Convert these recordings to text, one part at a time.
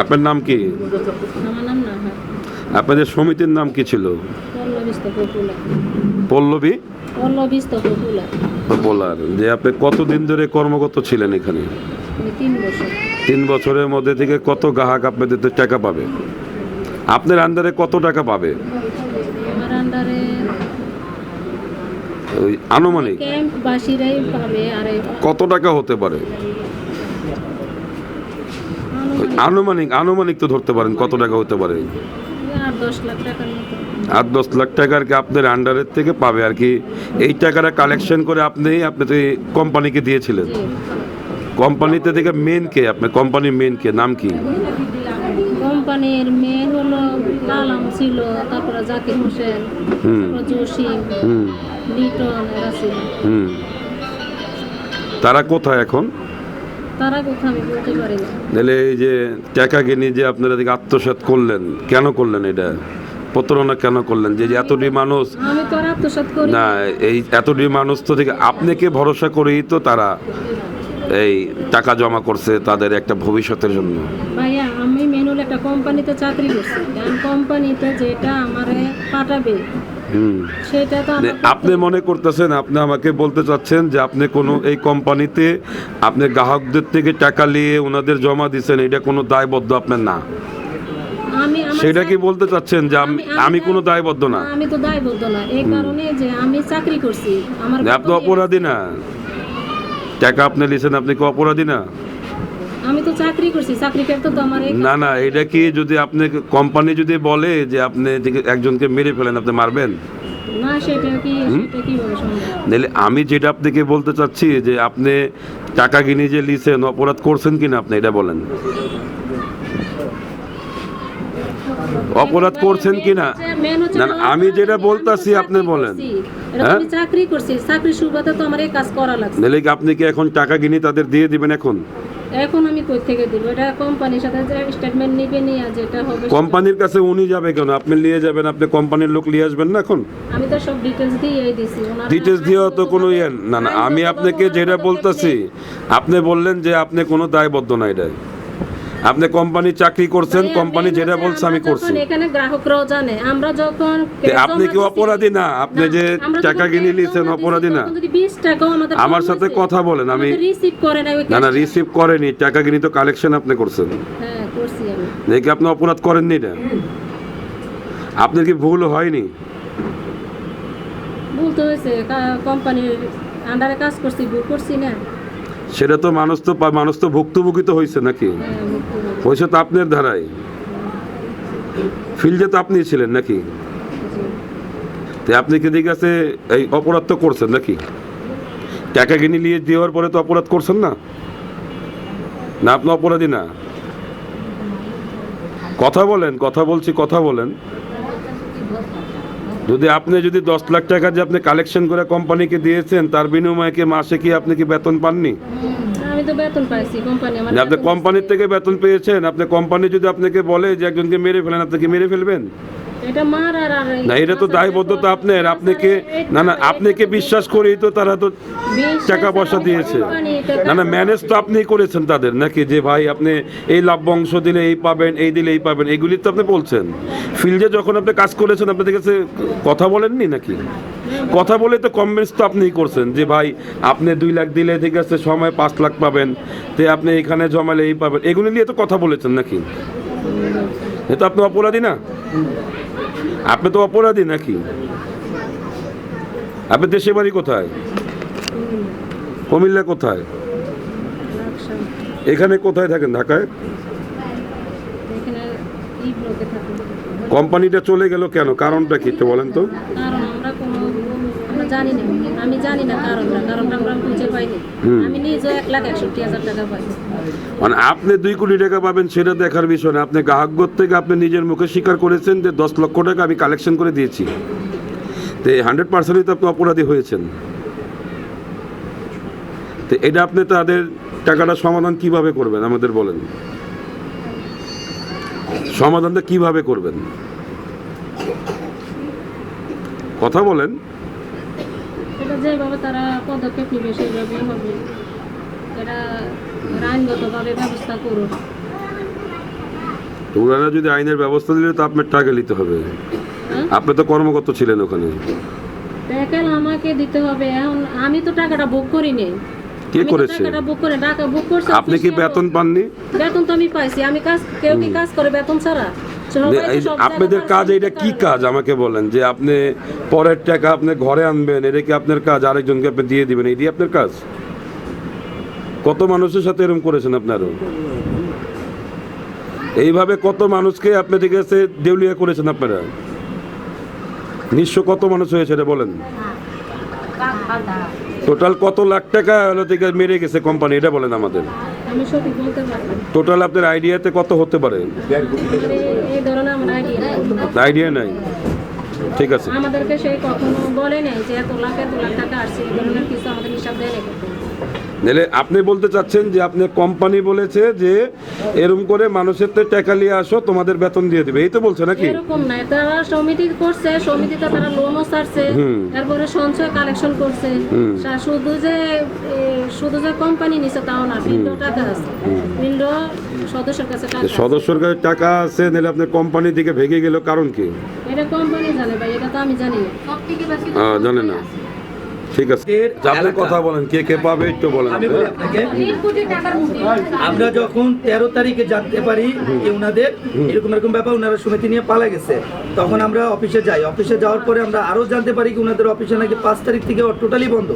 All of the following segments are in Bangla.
আপনার নাম কি? আপনাদের সমিতির নাম কি ছিল? পল্লবী? বলার। যে আপনি কতদিন ধরে কর্মগত ছিলেন এখানে? তিন বছরের মধ্যে থেকে কত গ্রাহক আপনাদের টাকা পাবে? আপনার আন্ডারে কত টাকা পাবে? আনুমানিক। কত টাকা হতে পারে? আনুমানিক আনুমানিক তো ধরতে পারেন কত টাকা হতে পারে? আট দশ লাখ টাকার কি আপনার আন্ডারের থেকে পাবে আর কি? এই টাকাটা কালেকশন করে আপনি আপনি কোম্পানিকে দিয়েছিলেন। কোম্পানিতে থেকে মেন কে? আপনার কোম্পানির মেন কে? নাম কি? কোম্পানির মেয়ে হলো কালাম ছিল তারপরে জাকির হোসেন জসিম লিটন এরা ছিল। তারা কোথায় এখন? তারা কথা আমি বলতে পারি না। তাহলে এই যে টাকা কিনে যে আপনারা দিকে আত্মসাৎ করলেন কেন করলেন এটা? প্রতারণা কেন করলেন? যে এতটি মানুষ না এই এতটি মানুষ তো থেকে আপনাকে ভরসা করেই তো তারা এই টাকা জমা করছে তাদের একটা ভবিষ্যতের জন্য। ভাইয়া আমি মেনুল একটা কোম্পানিতে চাকরি করছি। কোম্পানিতে যেটা আমারে পাঠাবে সেটা তো আপনি মনে করতেছেন আপনি আমাকে বলতে চাচ্ছেন যে আপনি কোনো এই কোম্পানিতে আপনি গ্রাহকদের থেকে টাকা নিয়ে ওনাদের জমা দিচ্ছেন এটা কোনো দায়বদ্ধ আপনার না? সেটা কি বলতে চাচ্ছেন যে আমি কোনো দায়বদ্ধ না? আমি তো দায়বদ্ধ না। এই কারণে যে আমি চাকরি করছি আমার আপনি অপরাধী না? টাকা আপনি লিছেন আপনি কি অপরাধী না? আমি তো চাকরি করছি চাকরি করতে তো আমার না না এটা কি যদি আপনি কোম্পানি যদি বলে যে আপনি একজনকে মেরে ফেলেন আপনি মারবেন? না সেটা কি সেটা কীভাবে সম্ভব? নাহলে আমি যেটা আপনাকে বলতে চাচ্ছি যে আপনি টাকা কিনে যে লিছেন অপরাধ করছেন কিনা আপনি এটা বলেন। অপরাধ করছেন কিনা? না, আমি যেটা বলতাছি আপনি বলেন। হ্যাঁ? চাকরি করছি চাকরি সুবাদে তো আমার এই কাজ করা লাগছে। আপনি কি এখন টাকা কিনে তাদের দিয়ে দিবেন এখন? এখন আমি কই থেকে দিব? এটা কোম্পানির সাথে যে স্টেটমেন্ট নিবে যেটা হবে কোম্পানির কাছে উনি যাবে কেন? আপনি নিয়ে যাবেন আপনি কোম্পানির লোক নিয়ে আসবেন না এখন? আমি তো সব ডিটেলস দিয়ে দিছি। ওনার ডিটেইলস দিও তো কোনো ইয়ে না না আমি আপনাকে যেটা বলতাছি আপনি বললেন যে আপনি কোনো দায়বদ্ধ নাই এটা আপনি কোম্পানি চাকরি করছেন কোম্পানি যেটা বলছে আমি করছি। এখানে গ্রাহকরাও জানে আমরা যখন আপনি কি অপরাধী? না আপনি যে টাকা কিনে নিয়েছেন অপরাধী না। যদি 20 টাকাও আমাদের আমার সাথে কথা বলেন আমি রিসিভ করে না না না। রিসিভ করেনি টাকা কিনে তো কালেকশন আপনি করছেন। হ্যাঁ করছি আমি। দেখি আপনি অপরাধ করেননি এটা। আপনার কি ভুল হয়নি? বলতে হয়েছে কা- কোম্পানির আন্ডারে কাজ করছি ভুল করছি না। সেটা তো মানুষ তো মানুষ তো ভুক্তভোগী তো হয়েছে নাকি? হ্যাঁ। হয়েছে তো আপনার ধারায়। ফিল্ডে তো আপনি ছিলেন নাকি? তো আপনি কি দিকে আছে এই অপরাধ তো করছেন নাকি? টাকা কিনে নিয়ে দেওয়ার পরে তো অপরাধ করছেন না? না আপনি অপরাধী না? কথা বলেন কথা বলছি কথা বলেন। যদি আপনি যদি দশ লাখ টাকা যে আপনি কালেকশন করে কোম্পানিকে দিয়েছেন তার বিনিময়ে কি মাসে কি আপনি কি বেতন পাননি? আমি তো বেতন পাইছি কোম্পানি আমার আপনি কোম্পানির থেকে বেতন পেয়েছেন আপনি কোম্পানি যদি আপনাকে বলে যে একজনকে মেরে ফেলেন আপনি কি মেরে ফেলবেন? না এটা তো দায়বদ্ধতা আপনার আপনাকে না না আপনাকে বিশ্বাস করেই তো তারা তো টাকা পয়সা দিয়েছে। না না ম্যানেজ তো আপনিই করেছেন তাদের নাকি যে ভাই আপনি এই লাভ্য অংশ দিলে এই পাবেন এই দিলে এই পাবেন এইগুলি তো আপনি বলছেন। ফিল্ডে যখন আপনি কাজ করেছেন আপনাদের কাছে কথা বলেননি নাকি? কথা বলে তো কনভিন্স তো আপনিই করছেন যে ভাই আপনি দুই লাখ দিলে ঠিক আছে সময় পাঁচ লাখ পাবেন তে আপনি এখানে জমালে এই পাবেন এগুলি নিয়ে তো কথা বলেছেন নাকি? এ তো আপনি অপরাধী না? আপনি তো অপরাধী নাকি? আপনি দেশে বাড়ি কোথায়? কুমিল্লা কোথায়? এখানে কোথায় থাকেন ঢাকায়? কোম্পানিটা চলে গেল কেন? কারণটা কি একটু বলেন তো। জানি না আমি জানি না কারণটা কারণটা আমরা খুঁজে পাইনি। আমি নিজে এক লাখ একষট্টি হাজার টাকা পাই মানে আপনি দুই কোটি টাকা পাবেন, সেটা দেখার বিষয় না। আপনি গ্রাহকগর থেকে আপনি নিজের মুখে স্বীকার করেছেন যে দশ লক্ষ টাকা আমি কালেকশন করে দিয়েছি। তো এই হান্ড্রেড পার্সেন্টই তো আপনি অপরাধী হয়েছেন। তো এটা আপনি তাদের টাকাটা সমাধান কীভাবে করবেন, আমাদের বলেন। সমাধানটা কীভাবে করবেন? কথা বলেন। তারা পদক্ষেপ হবে। এটা আইনগতভাবে ব্যবস্থা করুন ওনারা যদি আইনের ব্যবস্থা দিলে তো আপনার টাকা নিতে হবে। হ্যাঁ? আপনি তো কর্মকর্তা ছিলেন ওখানে। আমাকে দিতে হবে। এখন আমি তো টাকাটা বুক করি নেই কে করেছে? টাকাটা বুক করে টাকা বুক করছে আপনি কি বেতন পাননি? বেতন তো আমি পাইছি। আমি কাজ কেউ কি কাজ করে বেতন ছাড়া? সবাই তো এই যে সব আপনাদের কাজ কাজ এটা কি কাজ? আমাকে বলেন যে আপনি পরের টাকা আপনি ঘরে আনবেন এটা কি আপনার কাজ? আরেকজনকে আপনি দিয়ে দিবেন এটি আপনার কাজ? কত মানুষের সাথে এরকম করেছেন আপনারও? এইভাবে কত মানুষকে আপনাদের কাছে দেউলিয়া করেছেন আপনারা? নিঃস্ব কত মানুষ হয়েছে এটা বলেন। টোটাল কত লাখ টাকা থেকে মেরে গেছে কোম্পানি এটা বলেন আমাদের। টোটাল আপনার আইডিয়াতে কত হতে পারে? আইডিয়া নাই। ঠিক আছে। আমাদেরকে সেই কখনো বলে নাই যে এত লাখ এত লাখ টাকা আসছে, এই ধরনের কিছু আমাদের হিসাব দেয় নাহলে আপনি বলতে চাচ্ছেন যে আপনি কোম্পানি বলেছে যে এরম করে মানুষের তো টাকা নিয়ে আসো তোমাদের বেতন দিয়ে দিবে। এই তো বলছে নাকি? এরকম নাই তারা সমিতি করছে সমিতিতে তারা লোনও ছাড়ছে তারপরে সঞ্চয় কালেকশন করছে। শুধু যে শুধু যে কোম্পানি নিছে তাও না ফিল্ড টাকা আছে। ফিল্ড সদস্যের কাছে টাকা। সদস্যর কাছে টাকা আছে নাহলে আপনার কোম্পানি দিকে ভেঙে গেল কারণ কি? এটা কোম্পানি জানে ভাই এটা তো আমি জানি না। আহ, জানে না। ঠিক আছে। এর কথা বলেন কে কে পাবে একটু বলেন আমি বলি আপনাকে আমরা যখন তেরো তারিখে জানতে পারি যে ওনাদের এরকম এরকম ব্যাপার ওনারা সমিতি নিয়ে পালা গেছে তখন আমরা অফিসে যাই। অফিসে যাওয়ার পরে আমরা আরও জানতে পারি কি উনাদের অফিসে নাকি পাঁচ তারিখ থেকে টোটালি বন্ধ।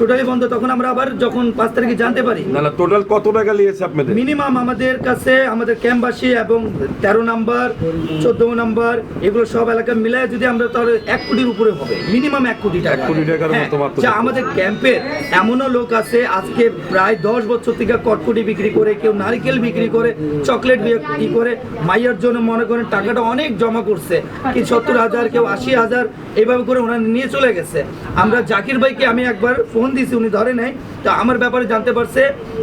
টোটালি বন্ধ তখন আমরা আবার যখন পাঁচ তারিখে জানতে পারি। না না টোটাল কত টাকা নিয়েছে আপনাদের? মিনিমাম আমাদের কাছে আমাদের ক্যাম্পবাসী এবং তেরো নাম্বার চোদ্দ নাম্বার এগুলো সব এলাকা মিলায় যদি আমরা তাহলে এক কোটির উপরে হবে মিনিমাম এক কোটি টাকা। এক কোটি টাকার হ্যাঁ, মতো মাত্র। যা আমাদের ক্যাম্পে এমনও লোক আছে আজকে প্রায় দশ বছর থেকে কটকটি বিক্রি করে কেউ নারকেল বিক্রি করে চকলেট বিক্রি করে মাইয়ার জন্য মনে করেন টাকাটা অনেক জমা করছে কি সত্তর হাজার কেউ আশি হাজার এভাবে করে ওনারা নিয়ে চলে গেছে। আমরা জাকির ভাইকে আমি একবার ফোন দিয়েছি, উনি ধরে নাই। তো আমার ব্যাপারে জানতে পারছে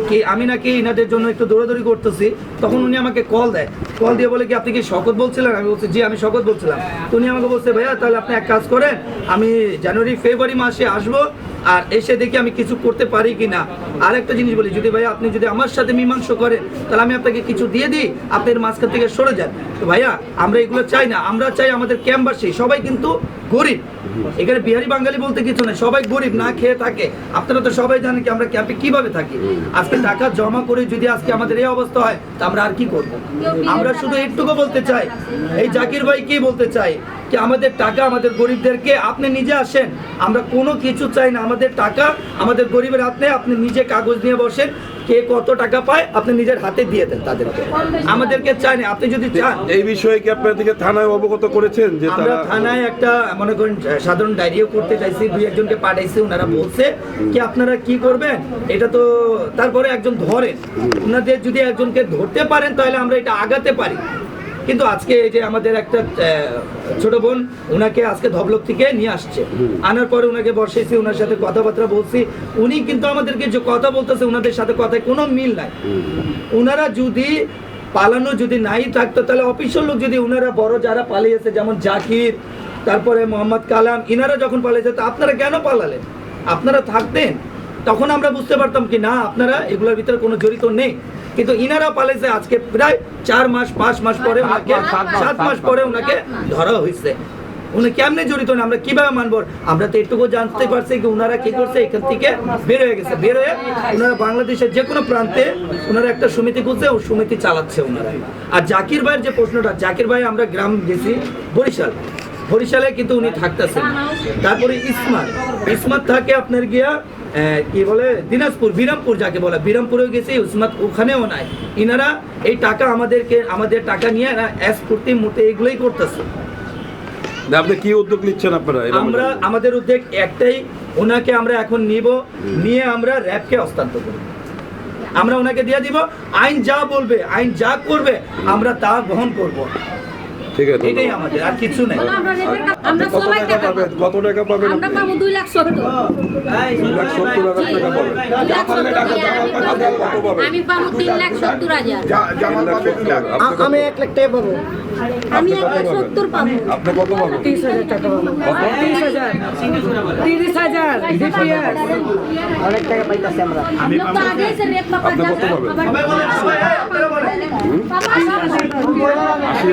কি আমি নাকি ইনাদের জন্য একটু দৌড়াদৌড়ি করতেছি। তখন উনি আমাকে কল দেয়। কল দিয়ে বলে কি, আপনি কি শকত বলছিলেন? আমি বলছি, জি, আমি শকত বলছিলাম। তো উনি আমাকে বলছে, ভাইয়া, তাহলে আপনি এক কাজ করেন, আমি জানুয়ারি, ফেব্রুয়ারি মাসে আসব আর এসে দেখি আমি কিছু করতে পারি কি না আর একটা জিনিস বলি, যদি ভাইয়া, আপনি যদি আমার সাথে মীমাংস করেন, তাহলে আমি আপনাকে কিছু দিয়ে দিই আপনার মাঝখান থেকে সরে যান। তো ভাইয়া, আমরা এগুলো চাই না, আমরা চাই আমাদের ক্যাম্পবাসী সবাই কিন্তু গরিব। এখানে বিহারি বাঙালি বলতে কিছু নেই সবাই গরিব না খেয়ে থাকে। আপনারা তো সবাই জানেন কি আমরা ক্যাম্পে কীভাবে থাকি। আজকে টাকা জমা করে যদি আজকে আমাদের এই অবস্থা হয় তা আমরা আর কি করব? আমরা শুধু একটুকু বলতে চাই এই জাকির ভাই কি বলতে চাই? কি আমাদের টাকা আমাদের গরিবদেরকে আপনি নিজে আসেন আমরা কোনো কিছু চাই না। আমাদের টাকা আমাদের গরিবের হাতে আপনি নিজে কাগজ নিয়ে বসেন কে কত টাকা পায় আপনি নিজের হাতে দিয়ে দেন তাদেরকে। আমাদেরকে চাই না আপনি যদি চান এই বিষয়ে কি আপনাদেরকে থানায় অবগত করেছেন যে আমরা তারা থানায় একটা মনে করেন সাধারণ ডায়েরিও করতে চাইছি দুই একজনকে পাঠাইছে ওনারা বলছে কি আপনারা কি করবেন? এটা তো তারপরে একজন ধরেন। ওনাদের যদি একজনকে ধরতে পারেন তাহলে আমরা এটা আগাতে পারি। কিন্তু আজকে এই যে আমাদের একটা ছোট বোন ওনাকে আজকে ধবলক থেকে নিয়ে আসছে। আনার পরে ওনাকে বসেছি ওনার সাথে কথাবার্তা বলছি। উনি কিন্তু আমাদেরকে যে কথা বলতেছে ওনাদের সাথে কথায় কোনো মিল নাই। ওনারা যদি পালানো যদি নাই থাকতো তাহলে অফিসের লোক যদি ওনারা বড় যারা পালিয়েছে যেমন জাকির তারপরে মোহাম্মদ কালাম ইনারা যখন পালিয়েছে তো আপনারা কেন পালালেন? আপনারা থাকতেন? তখন আমরা বুঝতে পারতাম কি না আপনারা এগুলোর ভিতরে কোনো জড়িত নেই। কিন্তু ইনারা পালিয়েছে আজকে প্রায় চার মাস পাঁচ মাস পরে ওনাকে সাত মাস পরে ওনাকে ধরা হয়েছে। উনি কেমনে জড়িত না আমরা কীভাবে মানবো? আমরা তো এটুকু জানতে পারছি কি ওনারা কি করছে এখান থেকে বের হয়ে গেছে। বের হয়ে ওনারা বাংলাদেশের যে কোনো প্রান্তে ওনারা একটা সমিতি খুলছে ও সমিতি চালাচ্ছে ওনারা আর জাকির ভাইয়ের যে প্রশ্নটা জাকির ভাই আমরা গ্রাম গেছি বরিশাল। বরিশালে কিন্তু উনি থাকতেছেন। তারপরে ইসমাত। ইসমাত থাকে আপনার গিয়া কি বলে দিনাজপুর বিরামপুর যাকে বলে। বিরামপুরেও গেছি উসমাত ওখানেও নাই। ইনারা এই টাকা আমাদেরকে আমাদের টাকা নিয়ে এরা অ্যাস করতে মুহূর্তে এগুলোই করতেছে। আপনি কি উদ্যোগ নিচ্ছেন আপনারা? আমরা আমাদের উদ্যোগ একটাই ওনাকে আমরা এখন নিব নিয়ে আমরা র্যাবকে হস্তান্তর করব। আমরা ওনাকে দিয়ে দিব আইন যা বলবে আইন যা করবে আমরা তা গ্রহণ করব। ঠিক আছে এটাই আমাদের আর কিছু নেই। আমরা কত টাকা পাবেন? কত টাকা পাবেন আমরা পাবো 2 লাখ 70 2 লাখ 70 হাজার টাকা পাবেন। আমি পাবো 3 লাখ 70 হাজার। জামাল পাবে 2 লাখ আমি 1 লাখ টাকা পাবো। আমি 1 লাখ 70 পাবো। আপনি কত পাবেন? 30 হাজার টাকা পাবো। 30 হাজার। 30 হাজার। ডিপিএস অনেক টাকা পাইতাছি আমরা। আমি পাবো। আগে সে রেট কত পাবেন?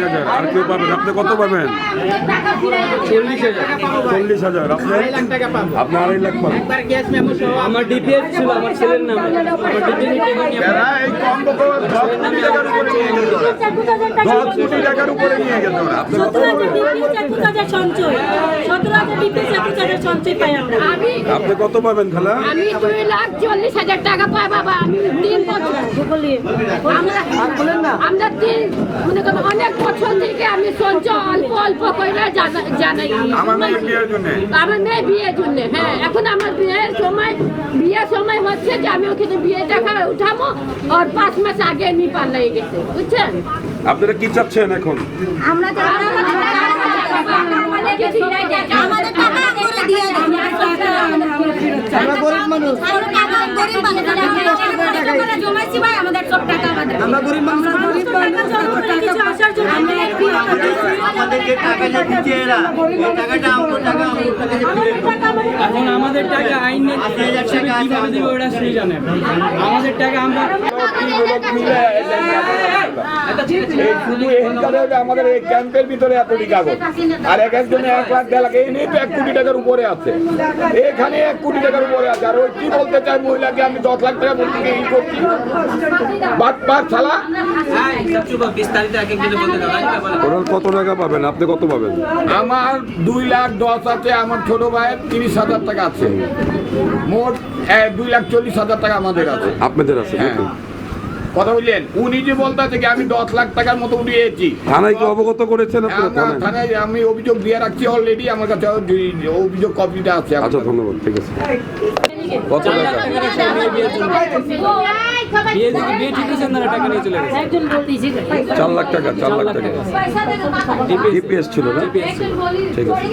হাজার। আর কেউ পাবেন? আপনি কত পাবেন? চল্লিশ হাজার। আপনি আড়াই লাখ পাবেন। আমার ডিপিএস ছিল আমার ছেলের নামে। আপনি কত পাবেন খালা? আমি দুই লাখ চল্লিশ হাজার টাকা পাই বাবা। তিন বছর। আমরা তিন মনে করেন অনেক বছর থেকে আমি সঞ্চয় অল্প অল্প করে আমার মেয়ে বিয়ের জন্য আমার মেয়ে বিয়ের জন্য হ্যাঁ এখন আমার বিয়ের সময় বিয়ের সময় হচ্ছে যে আমি ওখানে বিয়ে টাকা উঠাবো আর পাঁচ মাস আগে নিপার লেগে গেছে বুঝছেন আপনারা কি চাচ্ছেন এখন আমরা গরিব মানুষ আমাদেরকে টাকা যে দিচ্ছে এরা। ওই টাকাটা আমার টাকা টাকা। এখন আমাদের টাকা আইনে হিসেবে কীভাবে দিবে ওরা সেই জানে। আমাদের টাকা আমরা এই শুধু এখানকার আমাদের এই ক্যাম্পের ভিতরে এতটি কাগজ আর এক একজনে এক লাখ দেড় লাখ এই নিয়ে তো এক কোটি টাকার উপরে আছে। এখানে এক কোটি টাকার উপরে আছে। আর ওই কি বলতে চায় মহিলাকে আমি দশ লাখ টাকা বলতে ই করছি। বাদ বাদ ছালা বিস্তারিত এক একদিনে বলতে ওরা কত টাকা পাবেন? আপনি কত পাবেন? আমার দুই লাখ দশ আছে আমার ছোট ভাইয়ের তিরিশ হাজার টাকা আছে। মোট দুই লাখ চল্লিশ হাজার টাকা আমাদের আছে। আপনাদের আছে হ্যাঁ? কথা বললেন? উনি যে বলতে আছে কি আমি দশ লাখ টাকার মতো উঠিয়েছি থানায় কি অবগত করেছেন আপনারা? থানায় আমি অভিযোগ দিয়ে রাখছি অলরেডি আমার কাছে অভিযোগ কপিটা আছে আচ্ছা ধন্যবাদ ঠিক আছে। কত টাকা? বলতেছি চার লাখ টাকা চার লাখ টাকা। ডিপিএস ছিল না? ঠিক আছে।